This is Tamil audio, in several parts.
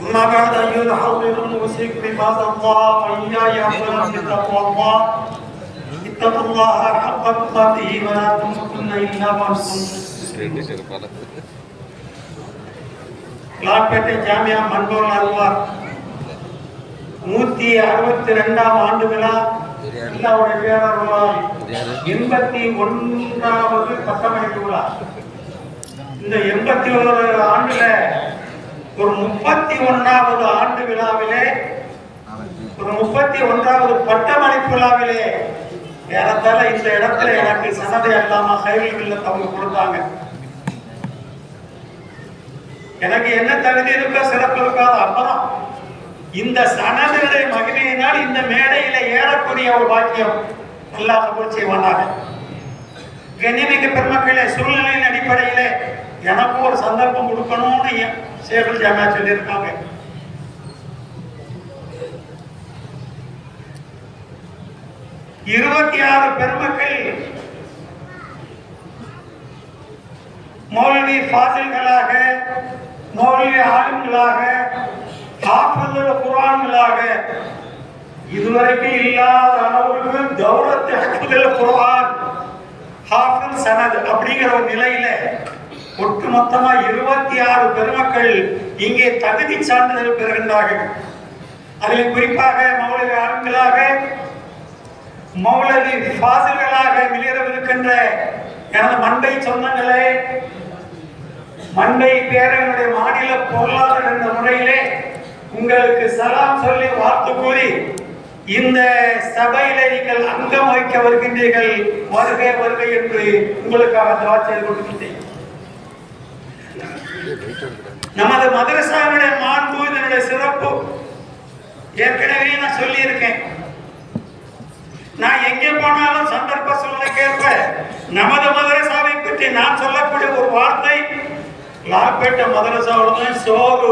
أما بعد أيها الحاضرون أوصيكم عباد الله وإياي أولا بتقوى الله اتقوا الله حق تقاته ولا تموتن إلا وأنتم مسلمون லால்பேட்டை ஜாமியா மன்கோல் அல்வார் நூத்தி அறுபத்தி ரெண்டாம் ஆண்டு விழா அல்லாவுடைய பேரருளால் எண்பத்தி ஒன்றாவது பட்டமளிப்பு விழா இந்த எண்பத்தி ஒரு ஆண்டுல ஒரு முப்பத்தி ஒன்றாவது ஆண்டு விழாவிலே ஒரு முப்பத்தி ஒன்றாவது பட்டமளிப்பு விழாவிலே ஏறத்தால இந்த இடத்துல எனக்கு சனதை அல்லாம கைவில் இல்லத்தை அவங்க கொடுத்தாங்க. எனக்கு என்ன தகுதி இருக்கோ சிறப்பு இருக்காது அப்புறம் இந்த சனதனுடைய மகிமையினால் இந்த மேடையில ஏறக்கூடிய ஒரு பாக்கியம் எல்லாம் கபூல் செய்வானாக. கண்ணியமிக்க பெருமக்களே சூழ்நிலையின் அடிப்படையிலே எனக்கும் ஒரு சந்தர்ப்பம் கொடுக்கணும்னு சேகல் ஜாமியா சொல்லியிருக்காங்க. இருபத்தி ஆறு பெருமக்கள் மௌலவி ஃபாசில்களாக மௌலவி ஆளுங்களாக ஹாஃபிதுல் குரான்களாக இதுவரைக்கும் இல்லாத அளவுக்கு தௌலத்து ஹக்குதுல் குரான் ஹாஃபில் சனத் அப்படிங்கிற ஒரு நிலையில ஒட்டுமொத்தமா இருபத்தி ஆறு பெருமக்கள் இங்கே தகுதி சான்றிதழ் பெறுகின்றார்கள். அதில் குறிப்பாக மௌலவி ஆண்களாக மௌலவி ஃபாசில்களாக வெளியேறவிருக்கின்ற எனது மண்டை சொந்தங்களே மண்டை பேரனுடைய மாநில பொருளாளர் என்ற முறையிலே உங்களுக்கு சலாம் சொல்லி வாழ்த்து கூறி இந்த சபையில நீங்கள் அங்கம் வகிக்க வருகின்றீர்கள் வருகை வருகை என்று உங்களுக்காக துவா செய்து கொடுக்கின்றேன் நமது மதரசாவுடைய மாண்பு இதனுடைய சிறப்பு. ஏற்கனவே நான் சொல்லி இருக்கேன் நான் எங்கே போனாலும் சந்தர்ப்ப சூழ்நிலைக்கேற்ப நமது மதரசாவை பற்றி நான் சொல்லக்கூடிய ஒரு வார்த்தை லாப்பேட்டை மதரசாவில் தான் சோறு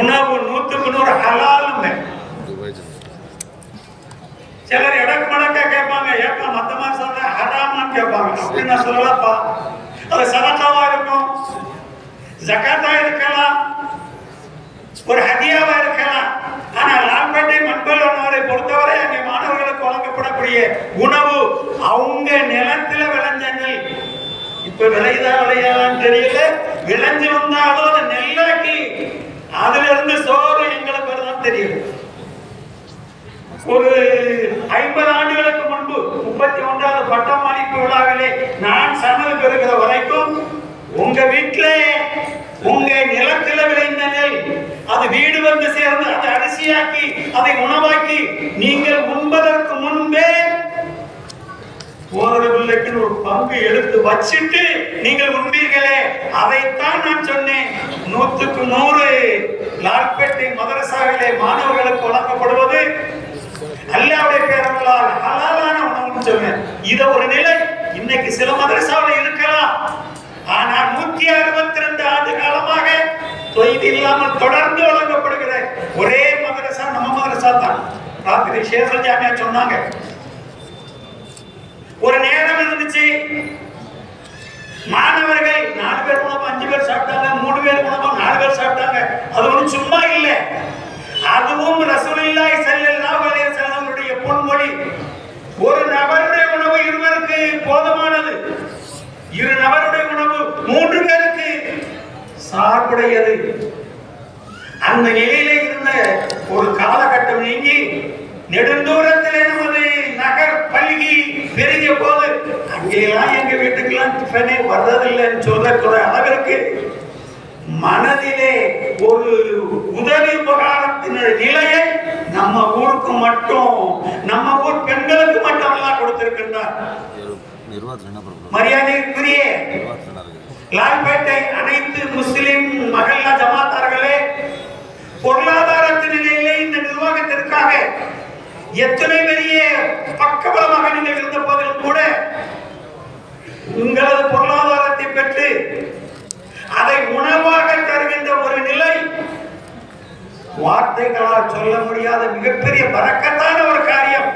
உணவு நூற்றுக்கு நூறு ஹலாலுங்க சிலர் இடக்கு மடக்கா கேட்பாங்க ஏப்பா மத்த மாசம் ஹராமான்னு கேட்பாங்க. அப்படின்னு நான் சொல்லலப்பா. அது சதக்காவா இருக்கும்? ஜகாத்தா இருக்கும் ஒரு ஹதியாவா இருக்கலாம். ஆனா லால்பேட்டை மண்பல்லவரை பொறுத்தவரை அங்கே மாணவர்களுக்கு வழங்கப்படக்கூடிய உணவு அவங்க நிலத்துல விளைஞ்ச நெல் இப்ப விளையுதா விளையாதான்னு தெரியல. விளைஞ்சு வந்தாலும் அதை நெல்லாக்கி. அதுல இருந்து சோறு எங்களுக்கு வருதான் தெரியல ஒரு ஐம்பது ஆண்டுகளுக்கு முன்பு முப்பத்தி ஒன்றாவது பட்டமளிப்பு விழாவிலே நான் சமையல் பெறுகிற வரைக்கும் உங்க வீட்டிலே உங்க அது வீடு வந்து சேர்ந்து அதை அரிசியாக்கி அதை உணவாக்கி நீங்கள் உண்பதற்கு முன்பே போதர ஒரு பங்கு எடுத்து வச்சிட்டு நீங்கள் உண்பீர்களே. அதைத்தான் நான் சொன்னேன். நூற்றுக்கு நூறு லால்பேட்டை மதரசாவிலே மாணவர்களுக்கு வழங்கப்படுவது அல்லாவுடைய பேரங்களால் ஹலாலான உணவுன்னு சொன்னேன். இத ஒரு நிலை. இன்னைக்கு சில மதரசாவில் இருக்கலாம். ஆனால் நூத்தி அறுபத்தி ரெண்டு ஆண்டு காலமாக தொய்வு இல்லாமல் தொடர்ந்து வழங்கப்படுகிற ஒரே மதரசா நம்ம மதரசா தான். ராத்திரி சேஷன் ஜாமியா சொன்னாங்க. ஒரு நேரம் இருந்துச்சு. மாணவர்கள் நாலு பேர் உணவு அஞ்சு பேர் சாப்பிட்டாங்க மூணு பேர் உணவு நாலு பேர் சாப்பிட்டாங்க. அது ஒன்றும் சும்மா இல்லை. சார்புடையது. அந்த நிலையில இருந்த ஒரு காலகட்டம் நீங்கி நெடுந்தூரத்தில் நமது நகர் பல்கி பெருகிய போது அங்கெல்லாம் எங்க வீட்டுக்கெல்லாம் டிஃபனே வர்றதில்லைன்னு சொல்லக்கூடிய அளவிற்கு மனதிலே ஒரு உதவி உபகாரத்தின் நிலையை நம்ம ஊருக்கு மட்டும் நம்ம ஊர் பெண்களுக்கு மட்டும் எல்லாம் கொடுத்திருக்கின்றார். மரியாதைக்குரிய லால்பேட்டை அனைத்து முஸ்லிம் மகல்லா ஜமாத்தார்களே பொருளாதாரத்து நிலையிலே இந்த நிர்வாகத்திற்காக எத்தனை பெரிய பக்கபலமாக நீங்கள் இருந்த போதிலும் கூட உங்களது பொருளாதாரத்தை பெற்று அதை உணவாக தருகின்ற ஒரு நிலை வார்த்தைகளால் சொல்ல முடியாத மிகப்பெரிய பறக்கத்தான ஒரு காரியம்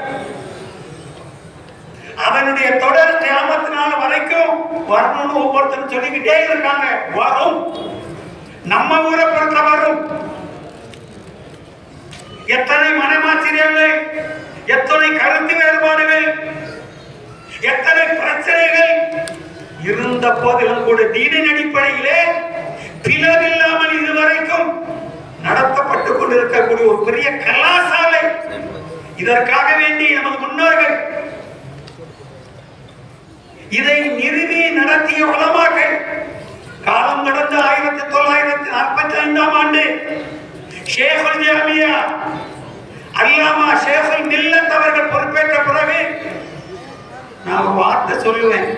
அதனுடைய தொடர் கிராமத்தினால வரைக்கும் வரணும்னு ஒவ்வொருத்தரும் சொல்லிக்கிட்டே இருக்காங்க. வரும். நம்ம ஊரை பொறுத்தவரும் எத்தனை மனமாச்சரியங்கள் எத்தனை கருத்து வேறுபாடுகள் எத்தனை பிரச்சனைகள். இருந்த போதிலும் கூட தீனின் அடிப்படையிலே பிளவில்லாமல் இதுவரைக்கும் நடத்தப்பட்டுக் கொண்டிருக்கக்கூடிய ஒரு பெரிய கலாசாலை. இதற்காக வேண்டி நமது முன்னோர்கள் இதை நிறுவி நடத்திய உலமாக்கள் காலம் கடந்த ஆயிரத்தி தொள்ளாயிரத்தி நாற்பத்தி ஐந்தாம் ஆண்டு ஷேகுல் ஜாமியா அல்லாமா ஷேகுல் மில்லத் அவர்கள் பொறுப்பேற்ற பிறகு நான் வார்த்தை சொல்லுவேன்.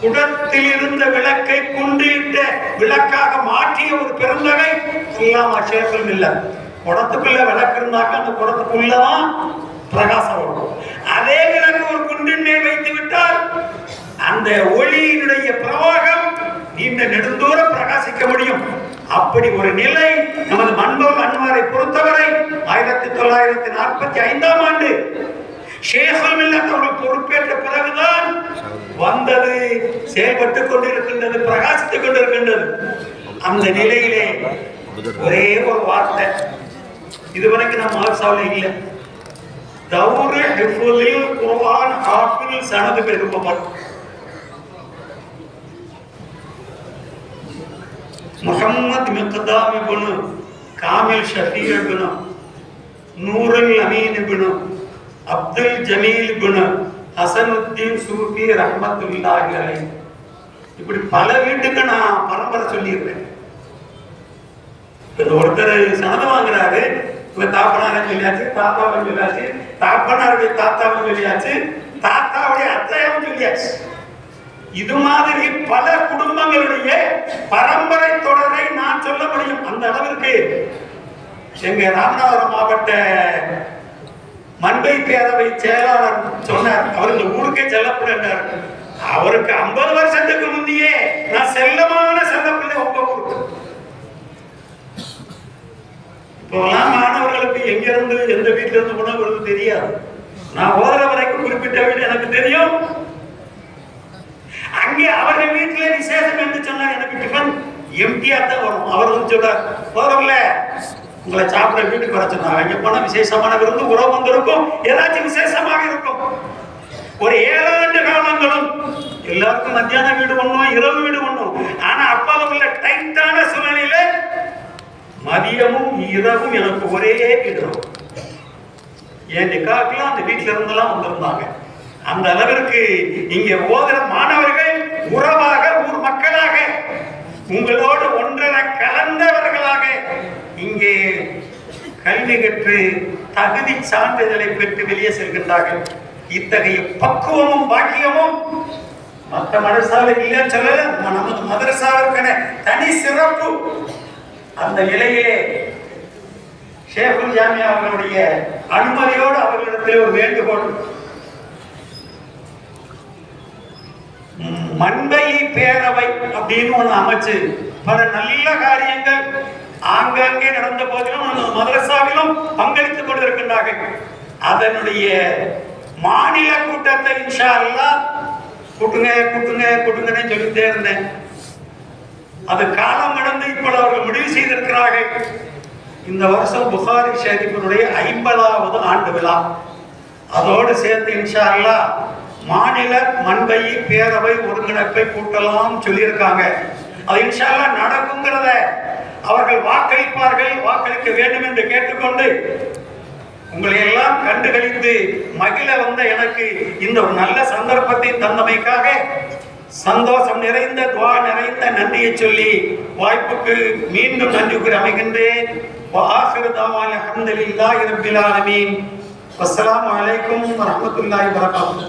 குடத்தில் இருந்த விளக்கை குன்றிட்ட விளக்காக மாற்றிய ஒரு பெருந்தகை அல்லாமா ஷேகுல் மில்லத். குடத்துக்குள்ள விளக்கு இருந்தாக்க அந்த குடத்துக்குள்ளதான் பிரகாசம் வரும் அதே விளக்கு ஒரு குண்டின் மேல் வைத்து விட்டால் அந்த ஒளியினுடைய பிரவாகம் நீண்ட நெடுந்தூரம் பிரகாசிக்க முடியும். அப்படி ஒரு நிலை நமது மன்மோகன் அன்வாரை பொறுத்தவரை ஆயிரத்தி தொள்ளாயிரத்தி நாற்பத்தி ஐந்தாம் ஆண்டு ஷேகுல் மில்லத் பொறுப்பேற்ற பிறகுதான் வந்தது செயல்பட்டுக் கொண்டிருக்கின்றது பிரகாசித்துக் கொண்டிருக்கின்றது. அந்த நிலையிலே ஒரே ஒரு வார்த்தை. இதுவரைக்கும் நம்ம ஆசாவில் இல்லை. தௌரு ஹிஃபுலில் குர்ஆன் ஹாஃபில் சனது பெருமவர் முகம்மது மிக்தாம் இப்னு காமில் ஷஃபீ இப்னு நூருல் அமீன் இப்னு அப்துல் ஜமீல் இப்னு ஹசனுத்தீன் சூஃபி ரஹமத்துல்லாஹி அலைஹி. இப்படி பல வீட்டுக்கு நான் பரம்பரை சொல்லியிருக்கேன் ஒருத்தர் சனது வாங்குறாரு இவங்க தாப்பனாரன் சொல்லியாச்சு தாத்தாவும் சொல்லியாச்சு தாப்பனாருடைய தாத்தாவும் சொல்லியாச்சு தாத்தாவுடைய அத்தையாவும் சொல்லியாச்சு. இது மாதிரி பல குடும்பங்களுடைய பரம்பரை தொடரை நான் சொல்ல முடியும். அந்த அளவிற்கு எங்க ராமநாதபுரம் மாவட்ட மண்பை பேரவை செயலாளர் சொன்னார். அவர் இந்த ஊருக்கே செல்லப்படுறார் அவருக்கு ஐம்பது வருஷத்துக்கு முந்தையே நான் செல்லமான செல்லப்பிள்ளை உங்க ஊருக்கு. இப்போலாம் மாணவர்களுக்கு எங்க இருந்து எந்த வீட்டுல இருந்து உணவு வருது தெரியாது. நான் ஓதுற வரைக்கும் குறிப்பிட்ட வீடு எனக்கு தெரியும். அங்கே அவர்கள் வீட்டுல விசேஷம் என்று சொன்னார் எனக்கு டிஃபன் எம்டியா தான் வரும். அவர் வந்து சொல்றார் போறோம்ல உங்களை சாப்பிட வீட்டுக்கு வர சொன்னாங்க அங்கே போனா விசேஷமான விருந்து உறவு வந்திருக்கும். ஏதாச்சும் விசேஷமாக இருக்கும். ஒரு ஏழாண்டு காலங்களும் எல்லாருக்கும் மத்தியான வீடு ஒண்ணும் இரவு வீடு ஒண்ணும். ஆனா அப்பா உள்ள டைட்டான சூழ்நிலையில மதியமும் இரவும் எனக்கு ஒரே வீடு என் நிக்காக்கெல்லாம் அந்த வீட்டுல இருந்தெல்லாம் வந்திருந்தாங்க. அந்த அளவிற்கு இங்க ஓதுற மாணவர்கள் பெற்று தகுதி சான்றிதழை பெற்று வெளியே செல்கின்றார்கள். இத்தகைய பக்குவமும் பாக்கியமும் மற்ற மதரசாவில் இல்லைன்னு சொல்லல நமது மதரசாவிற்கான தனி சிறப்பு. அந்த நிலையிலே ஷேகுல் ஜாமியா அவர்களுடைய அனுமதியோடு அவர்களிடத்தில் ஒரு வேண்டுகோள். ம், மண்பை பேரவை அப்படின்னு ஒன்று அமைச்சு பல நல்ல காரியங்கள் ஆங்காங்கே நடந்த போதிலும் மதரசாவிலும் பங்களித்துக் கொண்டிருக்கின்றார்கள். அதனுடைய மாநில கூட்டத்தை இன்ஷா அல்லாஹ் கூட்டுங்க கூட்டுங்க கூட்டுங்கன்னு சொல்லிட்டே இருந்தேன். அது காலம் கடந்து இப்பொழுது அவர்கள் முடிவு செய்திருக்கிறார்கள். இந்த வருஷம் புகாரி ஷெரீஃபினுடைய ஐம்பதாவது ஆண்டு விழா. அதோடு சேர்த்து இன்ஷா அல்லாஹ் மாநில மண்பை பேரவை ஒருங்கிணைப்பை கூட்டலாம் சொல்லியிருக்காங்க. அது இன்ஷா அல்லாஹ் நடக்குங்கிறத அவர்கள் வாக்களிப்பார்கள் வாக்களிக்க வேண்டும் என்று கேட்டுக்கொண்டு உங்களை எல்லாம் கண்டுகளித்து மகிழ வந்த எனக்கு இந்த நல்ல சந்தர்ப்பத்தை தந்தமைக்காக சந்தோஷம் நிறைந்த துவா நிறைந்த நன்றியை சொல்லி வாய்ப்புக்கு மீண்டும் நன்றி கூறி அமைகின்றேன். அலமதுல்லாஹி ரபில் ஆலமீன். அஸ்லாம் வலைக்கம் வரமத்துல்லாஹி வரகாத்து